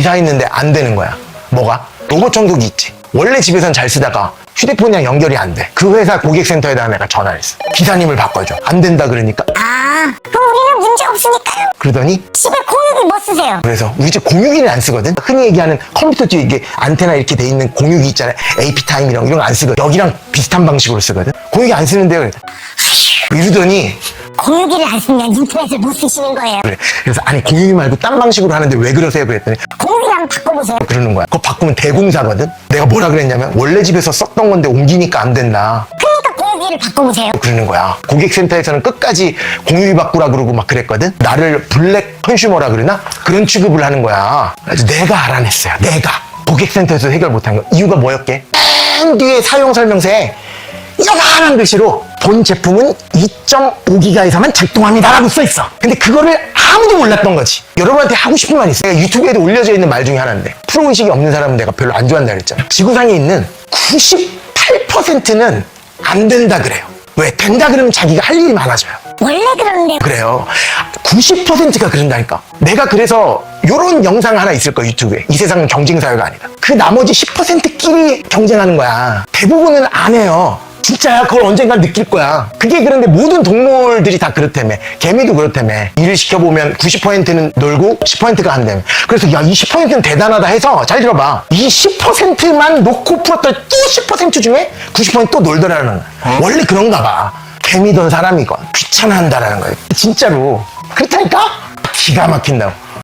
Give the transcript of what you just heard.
이사했는데 안 되는 거야. 뭐가? 로봇 청소기 있지. 원래 집에선 잘 쓰다가 휴대폰이랑 연결이 안 돼. 그 회사 고객센터에다 내가 전화를 했어. 기사님을 바꿔줘. 안 된다 그러니까. 아, 그럼 우리는 문제 없으니까요. 그러더니 집에 공유기 뭐 쓰세요? 그래서 우리 집 공유기를 안 쓰거든. 흔히 얘기하는 컴퓨터 뒤에 이게 안테나 이렇게 돼 있는 공유기 있잖아요. AP 타임 이런 이런 거 안 쓰거든. 여기랑 비슷한 방식으로 쓰거든. 공유기 안 쓰는데요. 그랬더니 이러더니 공유기를 안 쓰면 인터넷을 못 쓰시는 거예요. 그래. 그래서 아니 공유기 말고 딴 방식으로 하는데 왜 그러세요? 그랬더니 공유기랑 바꿔보세요. 그러는 거야. 그거 바꾸면 대공사거든. 내가 뭐라 그랬냐면 원래 집에서 썼던 건데 옮기니까 안 된다. 그러니까 공유기를 바꿔보세요. 그러는 거야. 고객센터에서는 끝까지 공유기 바꾸라 그러고 막 그랬거든. 나를 블랙 컨슈머라 그러나 그런 취급을 하는 거야. 그래서 내가 알아냈어요. 내가 고객센터에서 해결 못한 거 이유가 뭐였게? 맨 뒤에 사용 설명서에 요만한 글씨로 본 제품은 2.5기가에서만 작동합니다라고 써 있어. 근데 그거를 아무도 몰랐던 거지. 여러분한테 하고 싶은 말 있어요. 유튜브에도 올려져 있는 말 중에 하나인데 프로 의식이 없는 사람은 내가 별로 안 좋아한다 그랬잖아. 지구상에 있는 98%는 안 된다 그래요. 왜? 된다 그러면 자기가 할 일이 많아져요. 원래 그러는데 그래요. 90%가 그런다니까. 내가 그래서 요런 영상 하나 있을 거야, 유튜브에. 이 세상은 경쟁 사회가 아니다. 그 나머지 10%끼리 경쟁하는 거야. 대부분은 안 해요. 진짜야, 그걸 언젠가 느낄 거야. 그게 그런데 모든 동물들이 다 그렇다며. 개미도 그렇다며. 일을 시켜보면 90%는 놀고 10%가 한다며. 그래서 야, 이 10%는 대단하다 해서 잘 들어봐. 이 10%만 놓고 풀었던 또 10% 중에 90%또 놀더라는 거야. 원래 그런가 봐. 개미던 사람이건 귀찮아한다라는 거예요. 진짜로. 그렇다니까? 기가 막힌다고.